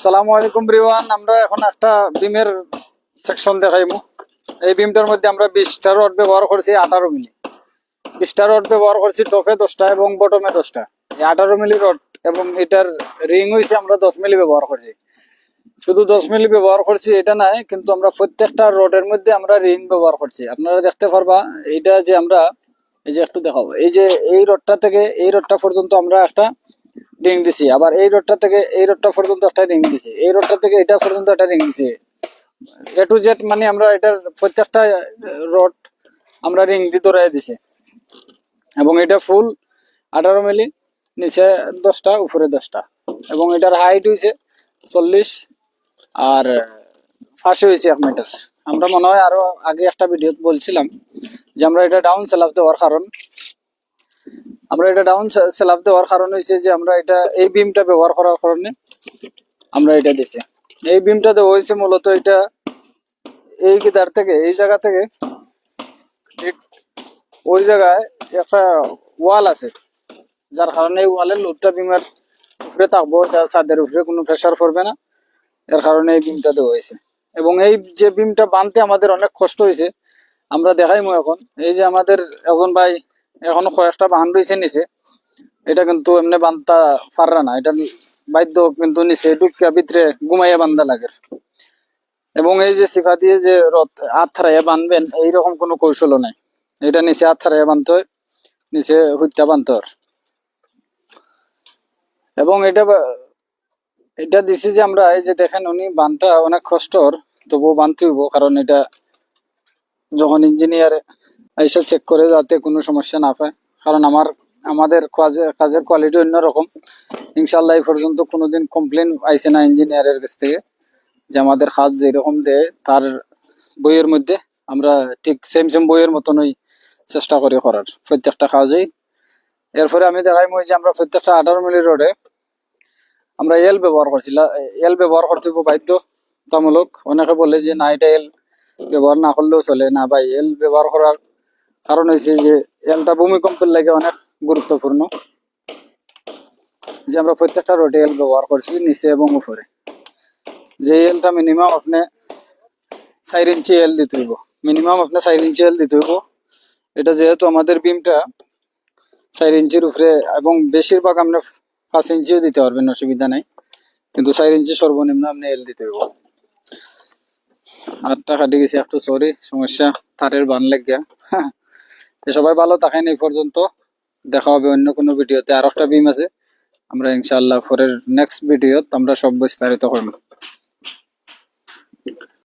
সালামু আলাইকুম রিওয়ান, আমরা এখন একটা বিমের সেকশন দেখাইমু। এই বিমটার মধ্যে আমরা বিশটা রড ব্যবহার করছি, আঠারো মিলি। বিশটা রড ব্যবহার করছি টপে দশটা এবং বটমে দশটা। এই আঠারো মিলি রড এবং এটার রিং হইছে আমরা দশ মিলি ব্যবহার করছি। শুধু দশ মিলি ব্যবহার করছি, এটা নাই, কিন্তু আমরা প্রত্যেকটা রডের মধ্যে আমরা রিং ব্যবহার করছি। আপনারা দেখতে পারবা এটা যে আমরা, এই যে একটু দেখাবো। এই যে এই রডটা থেকে এই রডটা পর্যন্ত আমরা একটা রিং দিছি। আবার এই রডটা থেকে এই রডটা পর্যন্ত একটা রিং দিছি। এই রডটা থেকে এটা পর্যন্ত একটা রিং দিছি। এ টু জেড মানে আমরা এটার প্রত্যেকটা রোড আমরা রিং দিয়ে ধরাই দিছি। এবং এটা ফুল আঠারো মিলি, নিচে দশটা, উপরে দশটা। এবং এটার হাইট হয়েছে চল্লিশ আর ফাঁসি হয়েছে এক মিটার আমরা মনে হয় আরও আগে একটা ভিডিও বলছিলাম যে আমরা এটা ডাউন সেলাপ দেওয়ার কারণ। আমরা এটা ডাউন সেলাপ দেওয়ার কারণ হয়েছে যে আমরা এটা, এই বিমটা ব্যবহার করার কারণে আমরা এটা দিছি। এই বিমটা দেওয়া হয়েছে মূলত এটা, এই গিদার থেকে, এই জায়গা থেকে ওই জায়গায় একটা ওয়াল আছে, যার কারণে এই ওয়ালের লোডটা বিমের উপরে থাকব ছাদের উপরে কোনো প্রেশার পড়বে না, এর কারণে এই বিমটা দেওয়া হয়েছে এবং এই যে বিমটা বানতে আমাদের অনেক কষ্ট হয়েছে আমরা দেখাইমু এখন। এই যে আমাদের একজন ভাই এখনও কয়েকটা বাহান রয়েছে নিচে। এটা কিন্তু এমনি বানতা পাররা না, এটা বাধ্য কিন্তু নিচে ঢুকিয়া ভিতরে ঘুমাইয়া বান্ধা লাগে। এবং এই যে সিফা দিয়ে যে রথ হাত থারাইয়া বানবেন এইরকম কোনো কৌশলও নাই। এটা নিচে হাত থারাইয়া বানতে হয়, নিচে হত্যা বানতে এবং এটা এটা দিছি যে আমরা, এই যে দেখেন উনি বানটা অনেক কষ্টর, তবুও বানতে হইব, কারণ এটা যখন ইঞ্জিনিয়ার এসে চেক করে যাতে কোনো সমস্যা না পায়। কারণ আমার, আমাদের কাজে, কাজের কোয়ালিটি অন্যরকম ইনশাল্লাহ এই পর্যন্ত কোনোদিন কমপ্লেন আইসে না ইঞ্জিনিয়ারের কাছ থেকে যে আমাদের কাজ যেরকম দেয় তার বইয়ের মধ্যে আমরা ঠিক সেম সেম বইয়ের মতনই চেষ্টা করি করার, প্রত্যেকটা কাজেই। এরপরে আমি দেখাই মই যে আমরা প্রত্যেকটা আঠারো মিলি রোডে আমরা এল ব্যবহার করছিলাম এল ব্যবহার করতে বাধ্যতামূলক। অনেকে বলে যে না, এটা এল ব্যবহার না করলেও চলে। না ভাই এল ব্যবহার করার কারণ হয়েছে যে, এলটা ভূমিকম্পের লাগে অনেক গুরুত্বপূর্ণ। যে আমরা প্রত্যেকটা রোডে এল ব্যবহার করছি নিচে এবং উপরে। যে এলটা মিনিমাম আপনি চার ইঞ্চি এল দিতে হইব। মিনিমাম আপনি চার ইঞ্চি এল দিতে হইব। এটা যেহেতু আমাদের বিমটা চার ইঞ্চির উপরে এবং বেশিরভাগ আপনি পাঁচ ইঞ্চিও দিতে পারবেন, অসুবিধা নাই। কিন্তু চার ইঞ্চি সর্বনিম্ন আপনি এল দিতে হইব। আর টাকা দিয়ে গেছি, একটু সরি সমস্যা, তারের বান লাগিয়া তো সবাই ভালো থাকেন এই পর্যন্ত। দেখা হবে অন্য কোনো ভিডিওতে। আর একটা বিম আছে। আমরা ইনশাল্লাহ পরের নেক্সট ভিডিওত আমরা সব বিস্তারিত করব।